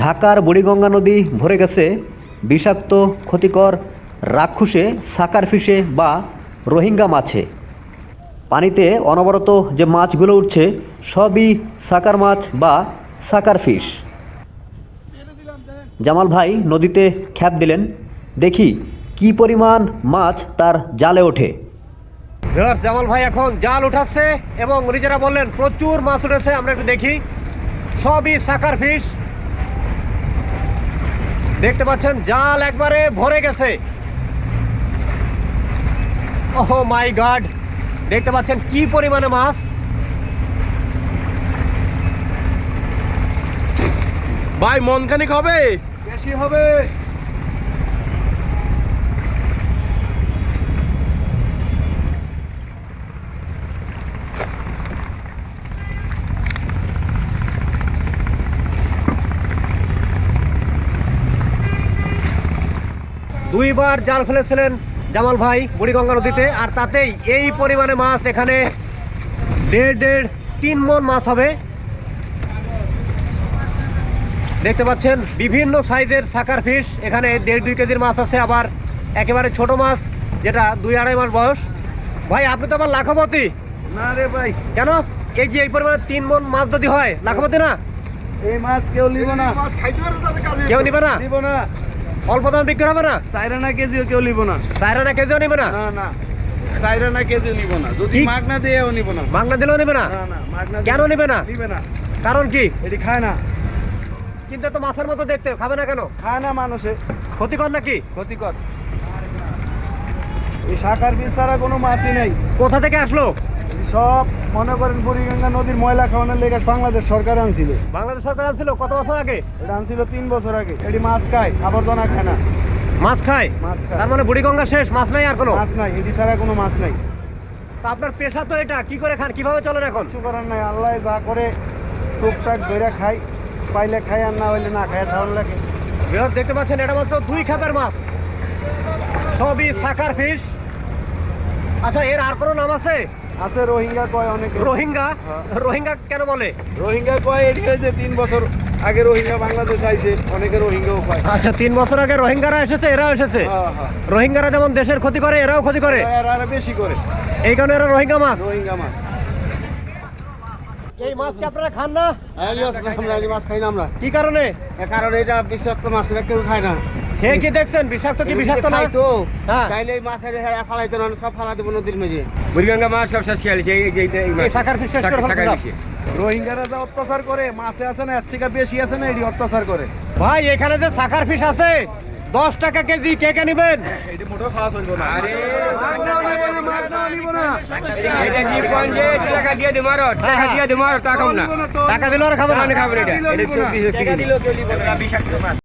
ঢাকার বুড়িগঙ্গা নদী ভরে গেছে বিষাক্ত, ক্ষতিকর রাক্ষুসে, সাকার ফিশে বা রোহিঙ্গা মাছে। পানিতে অনবরত যে মাছগুলো উঠছে, সবই সাকার মাছ বা সাকার ফিশ জামাল ভাই নদীতে খ্যাপ দিলেন, দেখি, কি পরিমাণ মাছ তার জালে ওঠে? জামাল ভাই এখন জাল উঠাচ্ছে এবং নিজেরা বললেন, প্রচুর মাছ উঠেছে, আমরা একটু দেখি। সবই সাকার ফিশ দেখতে পাচ্ছেন জাল একবারে ভরে গেছে। ওহো মাই গড দেখতে পাচ্ছেন কি পরিমাণে মাছ। ভাই মন খানিক হবে? বেশি হবে। দুইবার জাল ফেলেছিলেন জামাল ভাই বুড়িগঙ্গা নদীতে আর তাতেই এই পরিমাণে মাছ এখানে দেড় দেড় তিন মন মাছ হবে। দেখতে পাচ্ছেন বিভিন্ন সাইজের সাকার ফিশ এখানে দেড় দুই কেজির মাছ আছে আবার একেবারে ছোট মাছ যেটা দুই আড়াই মাস বয়স। ভাই আপনি তো আবার লাখপতি। না রে ভাই। কেন? এই যে এই পরিমাণে তিন মন মাছ যদি হয় লাখপতি না? এই মাছ কেউ নিব না। কেউ নিবে না? নিব না। অল্প দাম বিক্রি হবে না? চাইরানা কেজিও কেউ নিব না। চাইরানা কেজিও নিবে না? না না। চাইরানা কেজিও নিব না। যদি ঠিক। মাগনা দিয়েও নিব না। বাংলা দিলেও নিবে না? না না মাগনা কেন নিবে না? নিবে না। কারণ কি? এটি খায় না। কিন্তু তো মাছের মতো দেখতে খাবে না কেন? খায় না মানুষে। ক্ষতিকর নাকি? ক্ষতিকর। এই শাকার বীজ ছাড়া কোনো মাছই নেই। কোথা থেকে আসলো? সব মনে করেন বুড়িগঙ্গা নদীর ময়লা খাওয়ানোর লেগে বাংলাদেশ সরকার আনছিল। বাংলাদেশ সরকার আনছিল? কত বছর আগে? এটা আনছিল তিন বছর আগে। এটি মাছ খায় আবর্জনা খায় না মাছ খায়? মাছ খায়। তার মানে বুড়িগঙ্গা শেষ? মাছ নাই আর কোনো? মাছ নাই এটি ছাড়া কোনো মাছ নাই। তা আপনার পেশা তো এটা কি করে খান কীভাবে চলেন এখন? কিছু করার নাই আল্লাহ যা করে টুকটাক ধরে খাই পাইলে খাই আর না হইলে না খাই তাহলে লাগে বৃহৎ দেখতে পাচ্ছেন এটা মাত্র দুই খাপের মাছ। সবই সাকার ফিশ। আচ্ছা এর আর কোনো নাম আছে? আছে রোহিঙ্গা কয় অনেকে? রোহিঙ্গা? হ্যাঁ। রোহিঙ্গা কেন বলে? রোহিঙ্গা কয় এটি হয়েছে তিন বছর আগে রোহিঙ্গা বাংলাদেশ আইছে অনেকে রোহিঙ্গাও আচ্ছা তিন বছর আগে রোহিঙ্গারা এসেছে এরাও এসেছে? হ্যাঁ হ্যাঁ। রোহিঙ্গারা যেমন দেশের ক্ষতি করে এরাও ক্ষতি করে? আর বেশি করে। এই কারণে এরা রোহিঙ্গা মাছ? রোহিঙ্গা মাছ। এই মাছ কি আপনারা খান না? আমরা মাছ খাই না আমরা। কি কারণে? কারণ এটা বিষাক্ত মাছ কেউ খায় না। খেয়ে কি দেখছেন? বিষাক্ত কি? বিষাক্ত না? তো। হ্যাঁ। খাইলে মাছের হেরা ফালাইতো না সব ফালা দেবো নদীর মেঝে। বুড়িগঙ্গা মাছ সব শেষ খেয়াল এই সাকার ফিশ শেষ করে রোহিঙ্গারা যা অত্যাচার করে মাছে আছে না এর থেকে বেশি আছে না এটি অত্যাচার করে। ভাই এখানে যে সাকার ফিশ আছে দশ টাকা কেজি কে কে নিবেন? টাকা দিয়ে দিমার টাকা দিয়ে দিমার টাকা না টাকা দিলে আর খাবে খাবেন এটা।